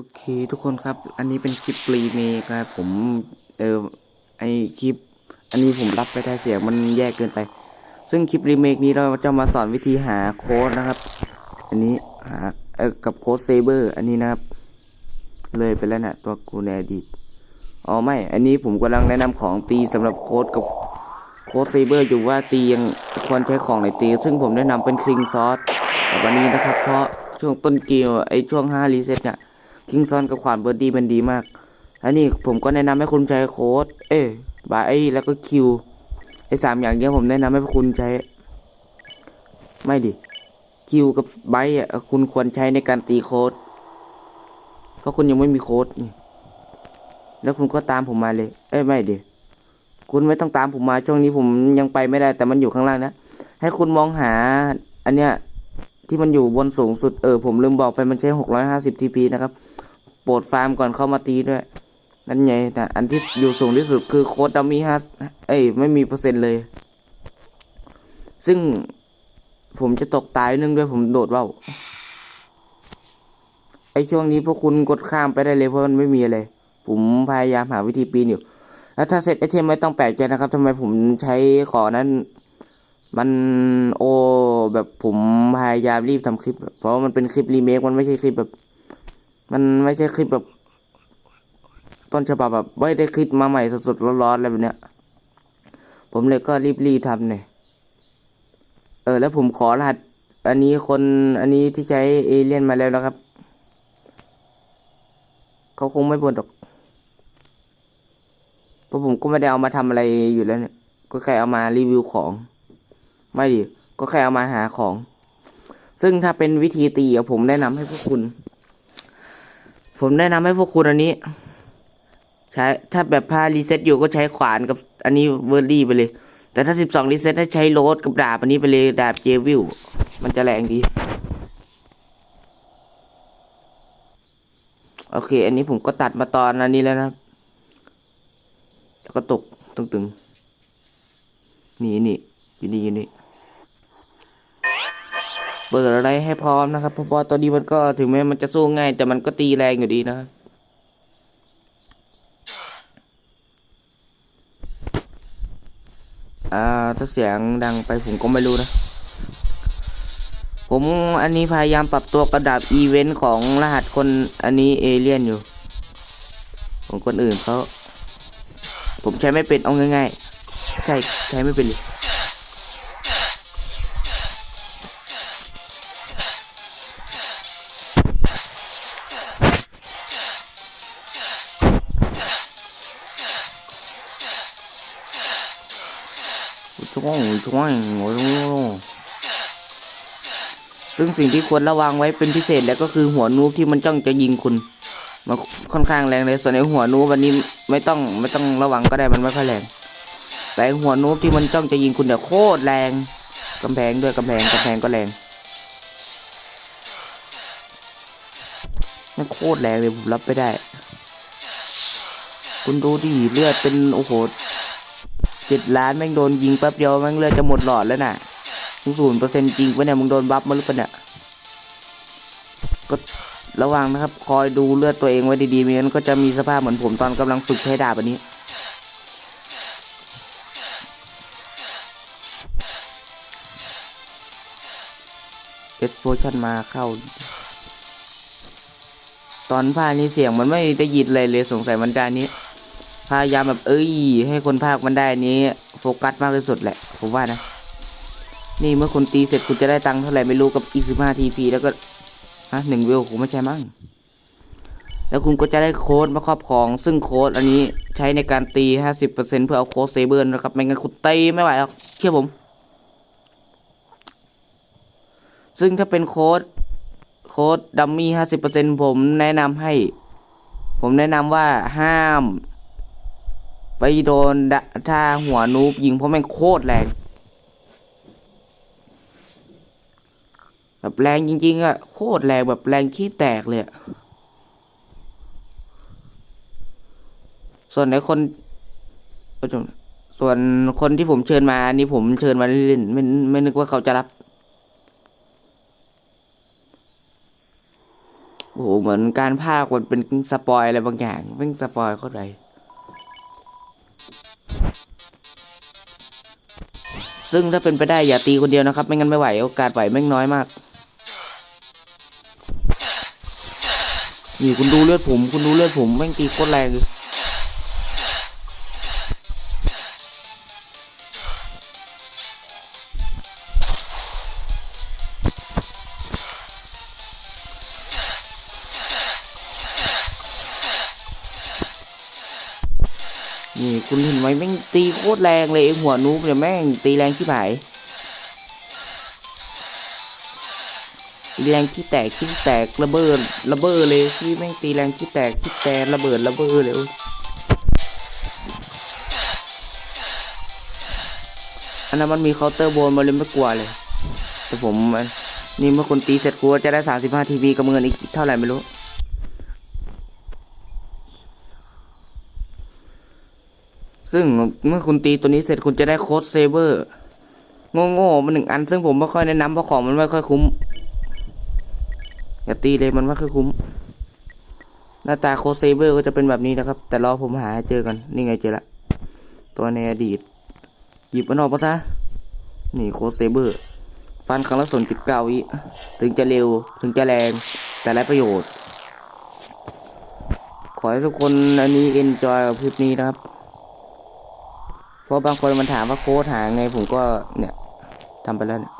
โอเคทุกคนครับ อันนี้เป็นคลิปรีเมคครับผมเออไอคลิป อันนี้ผมรับไปได้เสียงมันแยกเกินไป ซึ่งคลิปรีเมคนี้เราจะมาสอนวิธีหาโค้ดนะครับ อันนี้หาเออกับโค้ดเซเบอร์อันนี้นะครับ เลยไปแล้วนะตัวกูในอดีตอ๋อไม่ อันนี้ผมกำลังแนะนำของตีสำหรับโค้ดกับโค้ดเซเบอร์อยู่ว่าตียังควรใช้ของไหนตี ซึ่งผมแนะนำเป็นคิงซอสกับวันนี้นะครับ เพราะช่วงต้นเกมไอช่วง5รีเซ็ตเนี่ย คิงซอนกับขวานเบอร์ดีมันดีมากอันนี้ผมก็แนะนำให้คุณใช้โค้ด เอ้บาไอแล้วก็คิวไอสามอย่างเนี้ยผมแนะนำให้คุณใช้ ไม่ดิคิวกับไบอะคุณควรใช้ในการตีโค้ด เพราะคุณยังไม่มีโค้ดนี่แล้วคุณก็ตามผมมาเลย เอ้ยไม่ดิคุณไม่ต้องตามผมมาช่วงนี้ผมยังไปไม่ได้ แต่มันอยู่ข้างล่างนะ ให้คุณมองหา อันเนี้ยที่มันอยู่บนสูงสุดเออผมลืมบอกไปมันใช้หกร้อยห้าสิบทีพีนะครับ ปรดฟาร์มก่อนเข้ามาตีด้วย นั่นไงนะอันที่อยู่สูงที่สุดคือโค้ดดัมมี่ฮัสเอ้ยไม่มีเปอร์เซ็นต์เลย ซึ่งผมจะตกตายนื่องด้วยผมโดดว่าวไอช่วงนี้พวกคุณกดข้ามไปได้เลยเพราะมันไม่มีอะไร ผมพยายามหาวิธีปีนอยู่ แล้วถ้าเสร็จไอเทมไม่ต้องแปลกใจนะครับทำไมผมใช้ขอนั้น มันโอแบบผมพยายามรีบทำคลิป เพราะมันเป็นคลิปรีเมค มันไม่ใช่คลิปแบบ มันไม่ใช่คลิปแบบต้นฉบับแบบไม่ได้คลิปมาใหม่สดๆร้อนๆอะไรแบบเนี้ย ผมเลยก็รีบๆทำหน่ยเออ แล้วผมขอรหัส อันนี้คนอันนี้ที่ใช้เอเลี่ยนมาแล้วนะครับ เขาคงไม่บ่นหรอกเพราะผมก็ไม่ได้เอามาทำอะไรอยู่แล้วเนี่ย ก็แค่เอามารีวิวของ ไม่ดิก็แค่เอามาหาของ ซึ่งถ้าเป็นวิธีตีผมแนะนำให้พวกคุณ ผมแนะนำให้พวกคุณอันนี้ ใช้ถ้าแบบพารีเซ็ตอยู่ก็ใช้ขวานกับอันนี้เวอร์ดี้ไปเลย แต่ถ้าสิบสองรีเซ็ตให้ใช้โรดกับดาบอันนี้ไปเลยดาบเจวิลมันจะแรงดีโอเค อันนี้ผมก็ตัดมาตอนอันนี้แล้วนะ แล้วก็ตกตึงๆ นี่นี่อยู่นี่อยู่นี่ เปิดอะไรให้พร้อมนะครับเพราะว่าตัวนี้มันก็ถึงแม้มันจะสู้ง่าย แต่มันก็ตีแรงอยู่ดีนะครับอ่าถ้าเสียงดังไปผมก็ไม่รู้นะ ผมอันนี้พยายามปรับตัวกระดับอีเวนต์ของรหัสคนอันนี้เอเลี่ยนอยู่ ของคนอื่นเขาผมใช้ไม่เป็นเอาง่ายๆใช่ใช้ไม่เป็นเลย ช่วงช่วงซึ่งสิ่งที่ควรระวังไว้เป็นพิเศษแล้วก็คือหัวนูบที่มันจ้องจะยิงคุณมันค่อนข้างแรงเลย ส่วนไอ้หัวนูบวันนี้ไม่ต้องไม่ต้องระวังก็ได้มันไม่ค่อยแรง แต่หัวนูบที่มันจ้องจะยิงคุณเนี่ยโคตรแรงกำแพงด้วยกำแพงกำแพงก็แรงมันโคตรแรงเลยผมรับไม่ได้ คุณดูดิเลือดเป็นโอ้โห เจ็ดล้านแม่งโดนยิงแป๊บเดียวแม่งเลือดจะหมดหลอดแล้วน่ะมึงศูนย์เปอร์เซ็นต์จริงปะเนี่ยมึงโดนบัฟมาหรือเปล่าเนี่ยก็ระวังนะครับ คอยดูเลือดตัวเองไว้ดีๆไม่งั้นก็จะมีสภาพเหมือนผมตอนกำลังฝึกใช้ดาบอันนี้เอสโพชันมาเข้า ตอนภาคนี้เสียงมันไม่ได้ยินเลยเลยสงสัยมันจานี้ พยายามแบบเอ้ย ให้คนภาคมันได้นี้โฟกัสมากที่สุดแหละ ผมว่านะ นี่เมื่อคุณตีเสร็จคุณจะได้ตังค์เท่าไหร่ไม่รู้กับอีสิบห้าทีพีแล้วก็ฮะหนึ่งวิวผมไม่ใช่มั้งแล้วคุณก็จะได้โค้ดมาครอบครอง ซึ่งโค้ดอันนี้ใช้ในการตีห้าสิบเปอร์เซ็นเพื่อเอาโค้ดเซเบอร์นะครับ ไม่งั้นคุณตีไม่ไหวหรอกเชื่อผม ซึ่งถ้าเป็นโค้ดโค้ดดัมมี่ห้าสิบเปอร์เซ็นผมแนะนำให้ ผมแนะนำว่าห้าม ไปโดนดะถ้าหัวนูบยิงเพราะแม่งโคตรแรงแบบแรงจริงๆอะโคตรแรงแบบแรงขี้แตกเลยอะส่วนในคนเอ้ยส่วนคนที่ผมเชิญมานี่ผมเชิญมาเล่นไม่ไม่นึกว่าเขาจะรับโอ้โหเหมือนการพากย์มันเป็นสปอยอะไรบางอย่างเป็นสปอยเข้าใจ ซึ่งถ้าเป็นไปได้อย่าตีคนเดียวนะครับ ไม่งั้นไม่ไหวโอกาสไหวแม่งน้อยมาก นี่คุณดูเลือดผม คุณดูเลือดผมแม่งตีโคตรแรงเลย นี่คุณเห็นไหมแม่งตีโคตรแรงเลยหัวนูบเนี่ยแม่งตีแรงที่ไหนตีแรงที่แตกที่แตกระเบิดระเบิดเลยที่แม่งตีแรงที่แตกที่แตกระเบิดระเบิดเลยอันนั้นมันมีเคาน์เตอร์โบนมาเลยไม่กลัวเลยแต่ผมนี่เมื่อคุณตีเสร็จกูจะได้สามสิบห้าทีวีกับเงินอีกเท่าไหร่ไม่รู้ ซึ่งเมื่อคุณตีตัวนี้เสร็จคุณจะได้โค้ดเซเบอร์โง่ๆมาหนึ่งอัน ซึ่งผมไม่ค่อยแนะนำเพราะของมันไม่ค่อยคุ้มอย่าตีเลยมันไม่ค่อยคุ้ม หน้าตาโค้ดเซเบอร์ก็จะเป็นแบบนี้นะครับ แต่รอผมหาให้เจอกันนี่ไงเจอละ ตัวในอดีต หยิบมันออกมาซะนี่โค้ดเซเบอร์ ฟันครั้งละศูนย์จุดเก้าวิถึงจะเร็วถึงจะแรง แต่ไรประโยชน์ ขอให้ทุกคนอันนี้เอ็นจอยกับคลิปนี้นะครับ เพราะบางคนมันถามว่าโค้ดหาไงผมก็เนี่ยทำไปแล้วเนี่ย